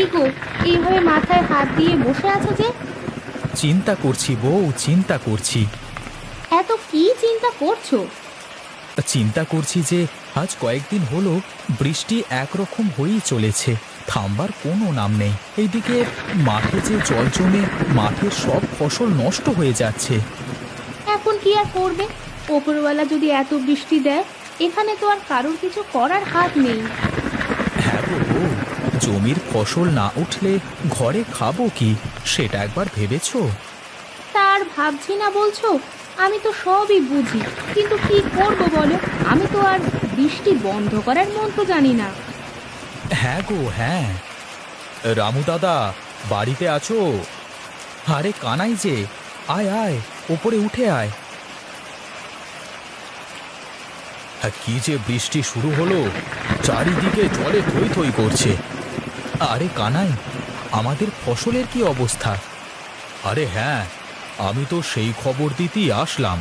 কি গো এইভাবে মাথায় হাত দিয়ে বসে আছো যে? চিন্তা করছি বউ চিন্তা করছি। এত কি চিন্তা করছ? চিন্তা করছি যে আজ কয়েকদিন হলো বৃষ্টি একরকম হয়েই চলেছে থামবার কোনো নাম নেই। এইদিকে মাঠে যে জল জমে মাঠের সব ফসল নষ্ট হয়ে যাচ্ছে। এখন কি আর করবে? ওপরওয়ালা যদি এত বৃষ্টি দেয় এখানে তো আর কারোর কিছু করার হাত নেই। জমির ফসল না উঠলে ঘরে খাব কি সেটা একবার ভেবেছ? তার ভাবছি না বলছো? আমি তো সবই বুঝি কিন্তু কি করব বলো? আমি তো আর বৃষ্টি বন্ধ করার মন্ত্র জানি না। হ্যাঁ গো হ্যাঁ। রামু দাদা বাড়িতে আছো? আরে কানাই যে আয় আয় ওপরে উঠে আয়। আর কি যে বৃষ্টি শুরু হলো চারিদিকে জলে থই থই করছে। আরে কানাই, আমাদের ফসলের কি অবস্থা? আরে হ্যাঁ আমি তো সেই খবর দিতেই আসলাম।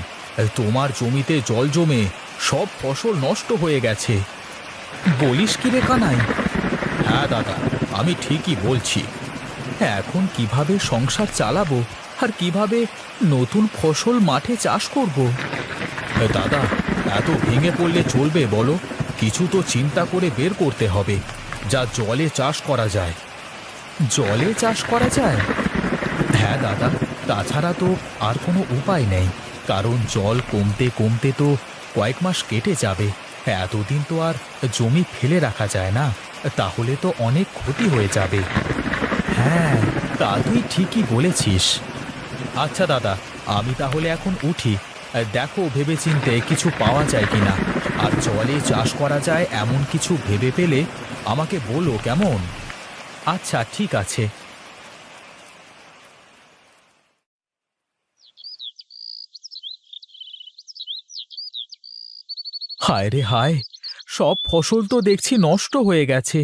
তোমার জমিতে জল জমে সব ফসল নষ্ট হয়ে গেছে। বলিস কি রে কানাই? হ্যাঁ দাদা, আমি ঠিকই বলছি। এখন কীভাবে সংসার চালাবো আর কীভাবে নতুন ফসল মাঠে চাষ করব? দাদা, এত ভেঙে পড়লে চলবে বলো? কিছু তো চিন্তা করে বের করতে হবে। যা জলে চাষ করা যায়। জলে চাষ করা যায়? হ্যাঁ দাদা, তাছাড়া তো আর কোনো উপায় নেই, কারণ জল কমতে কমতে তো কয়েক মাস কেটে যাবে। এতদিন তো আর জমি ফেলে রাখা যায় না, তাহলে তো অনেক ক্ষতি হয়ে যাবে। হ্যাঁ তা তুই ঠিকই বলেছিস। আচ্ছা দাদা, আমি তাহলে এখন উঠি। দেখো, ভেবেচিন্তে কিছু পাওয়া যায় কিনা। আর জলে চাষ করা যায় এমন কিছু ভেবে পেলে আমাকে বলো কেমন? আচ্ছা ঠিক আছে। হায় রে হায়, সব ফসল তো দেখছি নষ্ট হয়ে গেছে।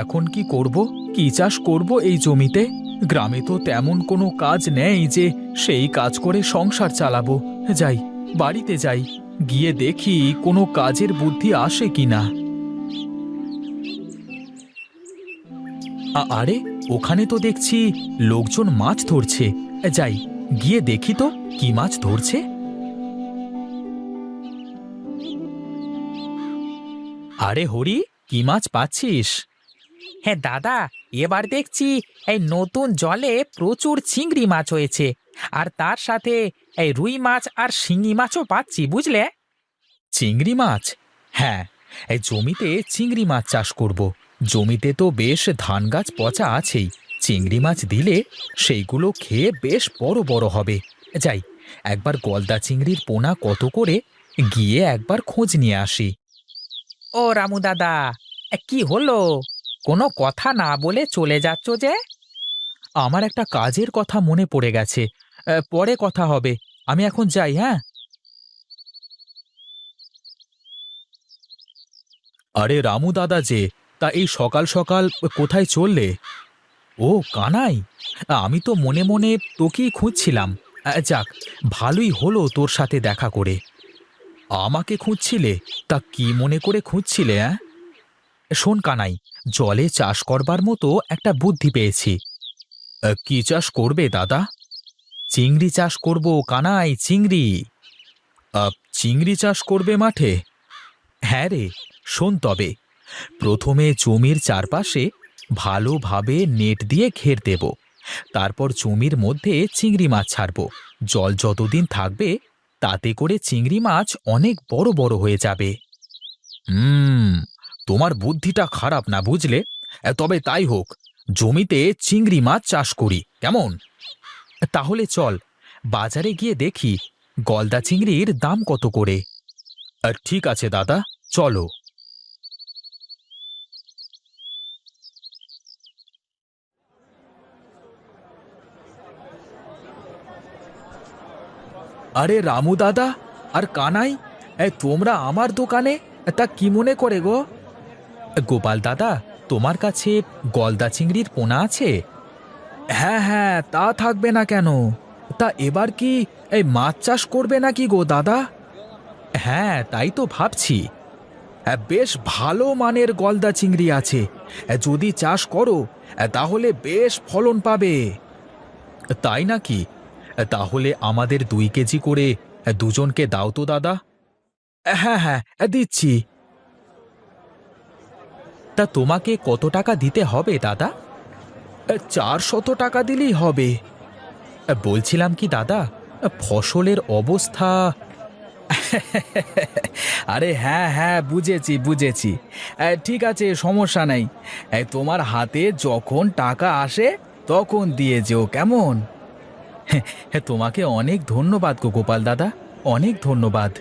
এখন কি করব? কি চাষ করব এই জমিতে? গ্রামে তো তেমন কোনো কাজ নেই যে সেই কাজ করে সংসার চালাবো। যাই, বাড়িতে যাই, গিয়ে দেখি কোনো কাজের বুদ্ধি আসে কিনা। আ- আরে ওখানে তো দেখছি লোকজন মাছ ধরছে। যাই গিয়ে দেখি তো কি মাছ ধরছে। আরে হরি কি মাছ পাচ্ছিস? হ্যাঁ দাদা এবার দেখছি এই নতুন জলে প্রচুর চিংড়ি মাছ হয়েছে। আর তার সাথে এই রুই মাছ আর শিঙি মাছও পাচ্ছি বুঝলে? চিংড়ি মাছ? হ্যাঁ এই জমিতে চিংড়ি মাছ চাষ করব। জমিতে তো বেশ ধান গাছ পচা আছেই, চিংড়ি মাছ দিলে সেইগুলো খেয়ে বেশ বড় বড় হবে। যাই, একবার গলদা চিংড়ির পোনা কত করে গিয়ে একবার খোঁজ নিয়ে আসি। ও রামু দাদা, কি হলো? কোনো কথা না বলে চলে যাচ্ছ যে? আমার একটা কাজের কথা মনে পড়ে গেছে। পরে কথা হবে। আমি এখন যাই হ্যাঁ? আরে রামু দাদা যে তা এই সকাল সকাল কোথায় চললে? ও, কানাই, আমি তো মনে মনে তোকেই খুঁজছিলাম। যাক, ভালোই হলো তোর সাথে দেখা করে। আমাকে খুঁজছিলে? তা কি মনে করে খুঁজছিলে, অ্যাঁ? শোন কানাই, জলে চাষ করবার মতো একটা বুদ্ধি পেয়েছি। কি চাষ করবে দাদা? চিংড়ি চাষ করব কানাই, চিংড়ি। চিংড়ি চাষ করবে মাঠে? হ্যাঁ রে, শোন তবে। প্রথমে জমির চারপাশে ভালোভাবে নেট দিয়ে ঘের দেব। তারপর জমির মধ্যে চিংড়ি মাছ ছাড়ব। জল যতদিন থাকবে, তাতে করে চিংড়ি মাছ অনেক বড় বড় হয়ে যাবে। হুম, তোমার বুদ্ধিটা খারাপ না বুঝলে? তবে তাই হোক, জমিতে চিংড়ি মাছ চাষ করি, কেমন? তাহলে চল, বাজারে গিয়ে দেখি গলদা চিংড়ির দাম কত করে। ঠিক আছে দাদা, চলো। আরে রামু দাদা আর কানাই? এ, তোমরা আমার দোকানে? তা কি মনে করে গো? গোপাল দাদা তোমার কাছে গলদা চিংড়ির পোনা আছে? হ্যাঁ হ্যাঁ তা থাকবে না কেন? তা এবার কি এই মাছ চাষ করবে নাকি গো দাদা? হ্যাঁ তাই তো ভাবছি। আহ, বেশ ভালো মানের গলদা চিংড়ি আছে। যদি চাষ করো তাহলে বেশ ফলন পাবে। তাই নাকি? তাহলে আমাদের দুই কেজি করে দুজনকে দাও তো, দাদা। হ্যাঁ হ্যাঁ দিচ্ছি। তা তোমাকে কত টাকা দিতে হবে, দাদা? চারশত টাকা দিলেই হবে। বলছিলাম কি, দাদা, ফসলের অবস্থা? আরে হ্যাঁ হ্যাঁ বুঝেছি বুঝেছি। ঠিক আছে, সমস্যা নাই। তোমার হাতে যখন টাকা আসে, তখন দিয়ে যেও, কেমন? হ্যাঁ, তোমাকে অনেক ধন্যবাদ গো গোপাল দাদা অনেক ধন্যবাদ।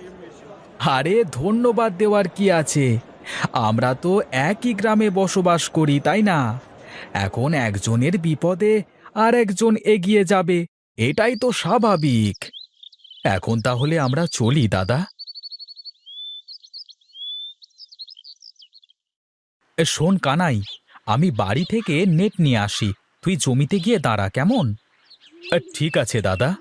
আরে ধন্যবাদ দেওয়ার কি আছে? আমরা তো একই গ্রামে বসবাস করি তাই না? এখন একজনের বিপদে আর একজন এগিয়ে যাবে এটাই তো স্বাভাবিক। এখন তাহলে আমরা চলি দাদা। শোন কানাই আমি বাড়ি থেকে নেট নিয়ে আসি তুই জমিতে গিয়ে দাঁড়া কেমন? ঠিক আছে দাদা।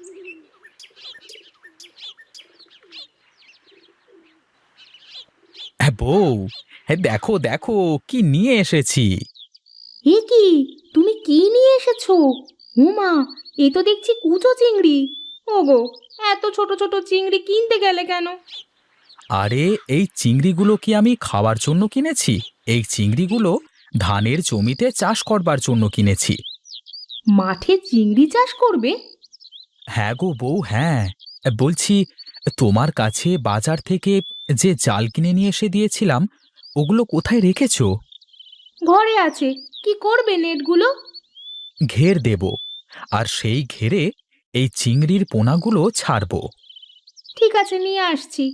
হ্যাঁ, বউ হ্যাঁ, দেখো দেখো কি নিয়ে এসেছি। এ কি? তুমি কি নিয়ে এসেছ? হুমা এ তো দেখছি কুচো চিংড়ি। ওগো এত ছোট ছোট চিংড়ি কিনতে গেলে কেন? আরে এই চিংড়িগুলো কি আমি খাওয়ার জন্য কিনেছি? এই চিংড়িগুলো ধানের জমিতে চাষ করবার জন্য কিনেছি। মাঠে চিংড়ি চাষ করবে? হ্যাঁ গো বউ হ্যাঁ। বলছি তোমার কাছে বাজার থেকে যে জাল কিনে নিয়ে এসে দিয়েছিলাম ওগুলো কোথায় রেখেছো? ঘরে আছে। কি করবে নেটগুলো? ঘের দেব। আর সেই ঘেরে এই চিংড়ির পোনাগুলো ছাড়বো। ঠিক আছে নিয়ে আসছি।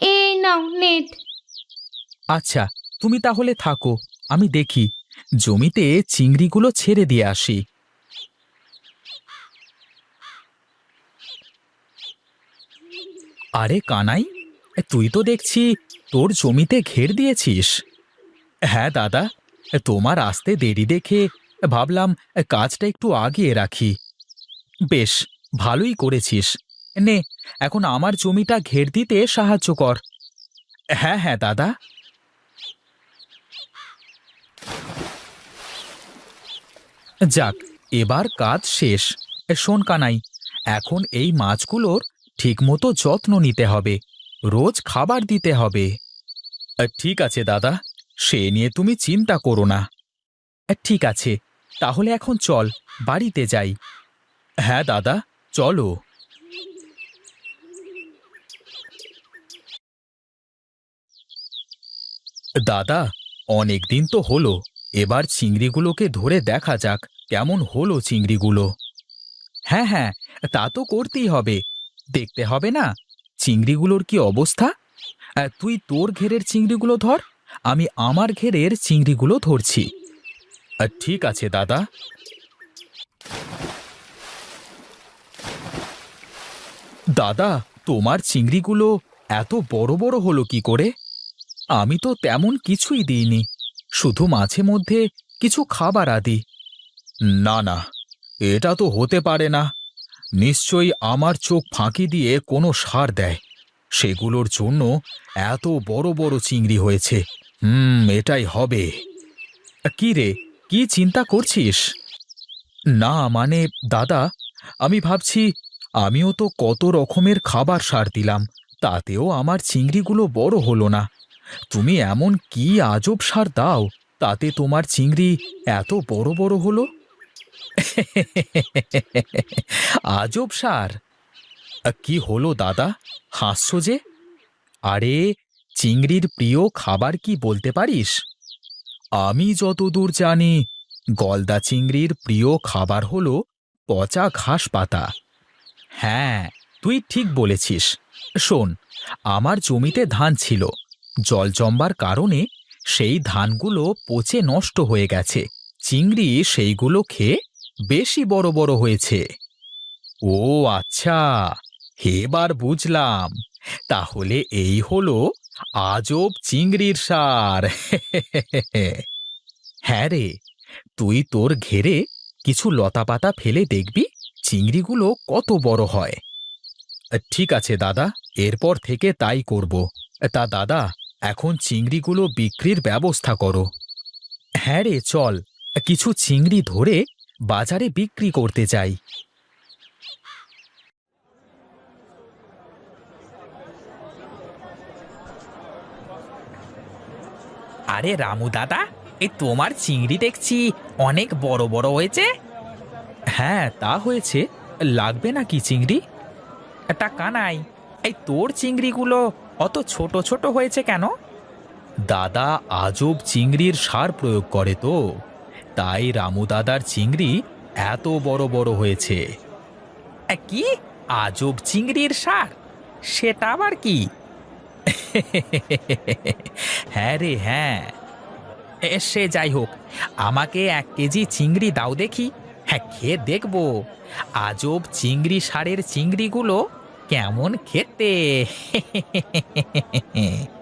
এই নাও নেট। আচ্ছা তুমি তাহলে থাকো, আমি দেখি। জমিতে চিংড়িগুলো ছেড়ে দিয়ে আসি। আরে কানাই, তুই তো দেখছি তোর জমিতে ঘের দিয়েছিস। হ্যাঁ দাদা, তোমার আসতে দেরি দেখে ভাবলাম কাজটা একটু আগিয়ে রাখি। বেশ, ভালোই করেছিস। নে, এখন আমার জমিটা ঘের দিতে সাহায্য কর। হ্যাঁ হ্যাঁ দাদা। যাক, এবার কাজ শেষ। শোন কানাই, এখন এই মাছগুলোর ঠিকমতো যত্ন নিতে হবে। রোজ খাবার দিতে হবে। ঠিক আছে দাদা, সে নিয়ে তুমি চিন্তা করো না। ঠিক আছে, তাহলে এখন চল, বাড়িতে যাই। হ্যাঁ দাদা, চলো। দাদা অনেক দিন তো হলো। এবার চিংড়িগুলোকে ধরে দেখা যাক কেমন হলো চিংড়িগুলো। হ্যাঁ হ্যাঁ তা তো করতেই হবে। দেখতে হবে না চিংড়িগুলোর কি অবস্থা? তুই তোর ঘেরের চিংড়িগুলো ধর, আমি আমার ঘেরের চিংড়িগুলো ধরছি। ঠিক আছে, দাদা। দাদা, তোমার চিংড়িগুলো এত বড় বড় হলো কি করে? আমি তো তেমন কিছুই দিইনি। শুধু মাঝে মধ্যে কিছু খাবার আদি। না না, এটা তো হতে পারে না। নিশ্চয়ই আমার চোখ ফাঁকি দিয়ে কোনো সার দেয়। সেগুলোর জন্য এত বড় বড় চিংড়ি হয়েছে। হুম, এটাই হবে। কি রে, কি চিন্তা করছিস? না মানে দাদা, আমি ভাবছি, আমিও তো কত রকমের খাবার সার দিলাম, তাতেও আমার চিংড়িগুলো বড় হলো না। তুমি এমন কি আজব সার দাও, তাতে তোমার চিংড়ি এত বড় বড় হলো? আজব সার। কি হলো দাদা? হাসছো যে? আরে, চিংড়ির প্রিয় খাবার কি বলতে পারিস? আমি যতদূর জানি, গলদা চিংড়ির প্রিয় খাবার হলো পচা ঘাস পাতা। হ্যাঁ তুই ঠিক বলেছিস। শোন, আমার জমিতে ধান ছিল। জল জমবার কারণে সেই ধানগুলো পচে নষ্ট হয়ে গেছে। চিংড়ি সেইগুলো খেয়ে বেশি বড় বড় হয়েছে। ও আচ্ছা এবার বুঝলাম। তাহলে এই হলো আজব চিংড়ির সার। হ্যাঁ রে, তুই তোর ঘেরে কিছু লতাপাতা ফেলে দেখবি, চিংড়িগুলো কত বড় হয়। ঠিক আছে দাদা, এরপর থেকে তাই করব। তা দাদা এখন চিংড়িগুলো বিক্রির ব্যবস্থা করো। হ্যাঁ রে, চল। কিছু চিংড়ি ধরে বাজারে বিক্রি করতে যাই। আরে রামু দাদা এই তোমার চিংড়ি দেখছি অনেক বড় বড় হয়েছে। হ্যাঁ তা হয়েছে। লাগবে না কি চিংড়ি? তা কানাই, এই তোর চিংড়িগুলো অত ছোট ছোট হয়েছে কেন? দাদা আজব চিংড়ির সার প্রয়োগ করে তো। তাই রামু দাদার চিংড়ি এত বড় বড় হয়েছে। কি? আজব চিংড়ির সার? সেটা আবার কি? হ্যাঁ রে হ্যাঁ। সে যাই হোক, আমাকে এক কেজি চিংড়ি দাও দেখি। হ্যাঁ খেয়ে দেখব। আজব চিংড়ি সারের চিংড়িগুলো কেমন খেতে?